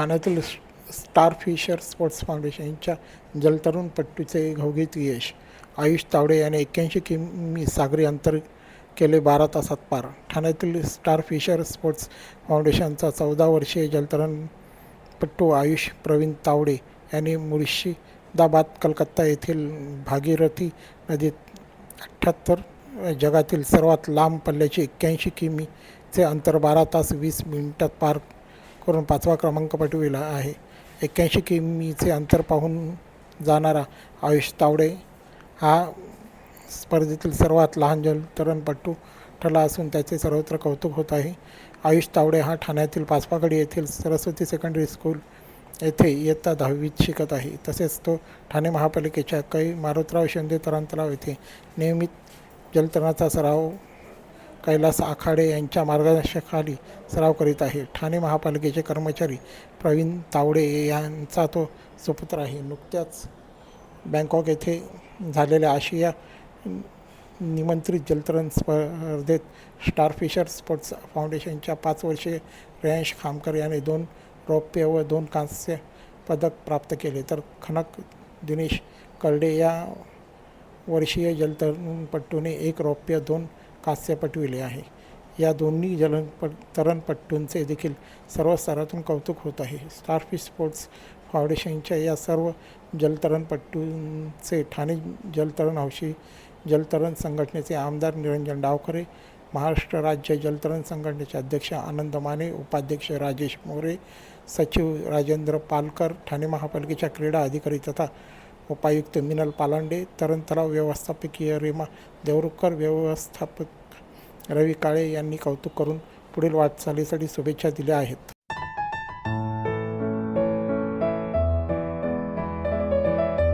ठाण्यातील star fissure sports फाउंडेशनच्या जलतरुण जलतरणपट्टूचे घवघीत यश. आयुष तावडे याने एक्क्याऐंशी किमी सागरी अंतर केले बारा तासात पार. ठाण्यातील स्टार फिशर स्पोर्ट्स फाउंडेशनचा चौदा वर्षीय जलतरणपट्टू आयुष प्रवीण तावडे यांनी मुर्शिदाबाद कलकत्ता येथील भागीरथी नदीत अठ्ठ्याहत्तर जगातील सर्वात लांब पल्ल्याचे एक्क्याऐंशी किमीचे अंतर बारा तास वीस मिनिटात पार करून पाचवा क्रमांक पटविला आहे. एक्क्याऐंशी किमीचे अंतर पाहून जाणारा आयुष तावडे हा स्पर्धेतील सर्वात लहान जलतरणपटू ठरला असून त्याचे सर्वत्र कौतुक होत आहे. आयुष तावडे हा ठाण्यातील पाचपाकडी येथील सरस्वती सेकंडरी स्कूल येथे इयत्ता दहावीत शिकत आहे. तसेच तो ठाणे महापालिकेच्या कै मारुतराव शिंदे तलाव येथे नियमित जलतरणाचा सराव कैलास आखाडे यांच्या मार्गदर्शनाखाली सराव करीत आहे. ठाणे महापालिकेचे कर्मचारी प्रवीण तावडे यांचा तो सुपुत्र आहे. नुकत्याच बँकॉक येथे झालेल्या आशिया निमंत्रित जलतरण स्पर्धेत स्टारफिशर स्पोर्ट्स फाउंडेशनच्या पाच वर्षीय रेयांश खामकर याने दोन रौप्य व दोन कांस्य पदक प्राप्त केले. तर खनक दिनेश कर्डे या वर्षीय जलतरणपट्टूने एक रौप्य दोन कांस्य पटविले आहे. या दोन्ही जलप तरणपट्टूंचे देखील सर्व स्तरातून कौतुक होत आहे. स्टारफिश स्पोर्ट्स फाउंडेशनच्या या सर्व जलतरणपट्टूंचे ठाणे जलतरण हौशी जलतरण संघटनेचे आमदार निरंजन डावखरे महाराष्ट्र राज्य जलतरण संघटनेचे अध्यक्ष आनंद माने उपाध्यक्ष राजेश मोरे सचिव राजेंद्र पालकर ठाणे महापालिकेच्या क्रीडा अधिकारी तथा उपायुक्त मिनल पालांडे तरण तलाव व्यवस्थापकीय रेमा देवरुखकर व्यवस्थापक रवी काळे यांनी कौतुक करून पुढील वाटचालीसाठी शुभेच्छा दिल्या आहेत.